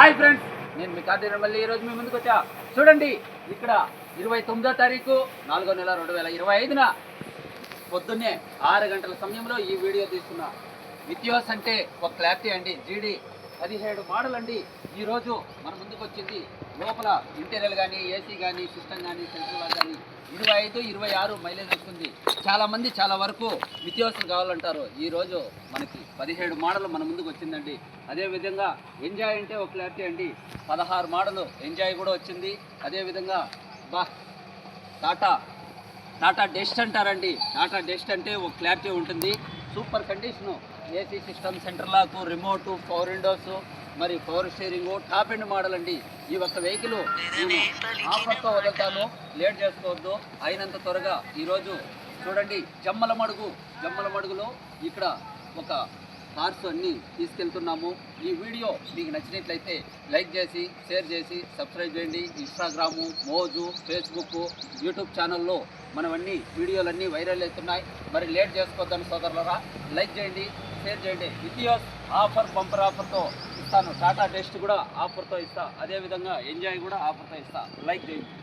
Hi friends నేను మీ కార్తీక మళ్ళీ ఈరోజు మీ ముందుకు వచ్చా. చూడండి ఇక్కడ ఇరవై తొమ్మిదో తారీఖు నాలుగో నెల రెండు వేల ఇరవై ఐదున పొద్దున్నే ఆరు గంటల సమయంలో ఈ వీడియో తీసుకున్నా విత్యోస్ అంటే ఒక క్లారిటీ అండి జీడీ పదిహేడు మోడల్ అండి ఈరోజు మన ముందుకు వచ్చింది లోపల ఇంటీరియర్ కానీ ఏసీ కానీ సిస్టమ్ కానీ సెంట్రల్ కానీ ఇరవై ఐదు ఇరవై ఆరు మైలేజ్ వస్తుంది. చాలామంది చాలా వరకు విత్యోసం కావాలంటారు. ఈరోజు మనకి పదిహేడు మోడల్ మన ముందుకు వచ్చిందండి అదేవిధంగా ఎంజాయ్ అంటే ఒక క్లారిటీ అండి. పదహారు మోడలు ఎంజాయ్ కూడా వచ్చింది. అదేవిధంగా బా టాటా టాటా డెస్ట్ అంటారండి. టాటా డెస్ట్ అంటే ఒక క్లారిటీ ఉంటుంది. Super condition AC system center lock remote power windows మరి power steering top end model అండి. ఈ ఒక్క వెహికల్ ఆఫర్తో వదులుతాను లేట్ చేసుకోవద్దు. అయినంత త్వరగా ఈరోజు చూడండి జమ్మల మడుగు. జమ్మల మడుగులో ఇక్కడ ఒక కార్స్ అన్నీ తీసుకెళ్తున్నాము. ఈ వీడియో మీకు నచ్చినట్లయితే లైక్ చేసి షేర్ చేసి సబ్స్క్రైబ్ చేయండి. ఇన్స్టాగ్రాము మోజు ఫేస్బుక్ యూట్యూబ్ ఛానల్లో మనవన్నీ వీడియోలన్నీ వైరల్ అవుతున్నాయి. మరి లేట్ చేసుకోవద్దని సోదరులరా లైక్ చేయండి. షేర్ చేయండి. వితియోస్ ఆఫర్ బంపర్ ఆఫర్తో ఇస్తాను. టాటా టెస్ట్ కూడా ఆఫర్తో ఇస్తా. అదేవిధంగా ఎంజాయ్ కూడా ఆఫర్తో ఇస్తా. లైక్ చేయండి.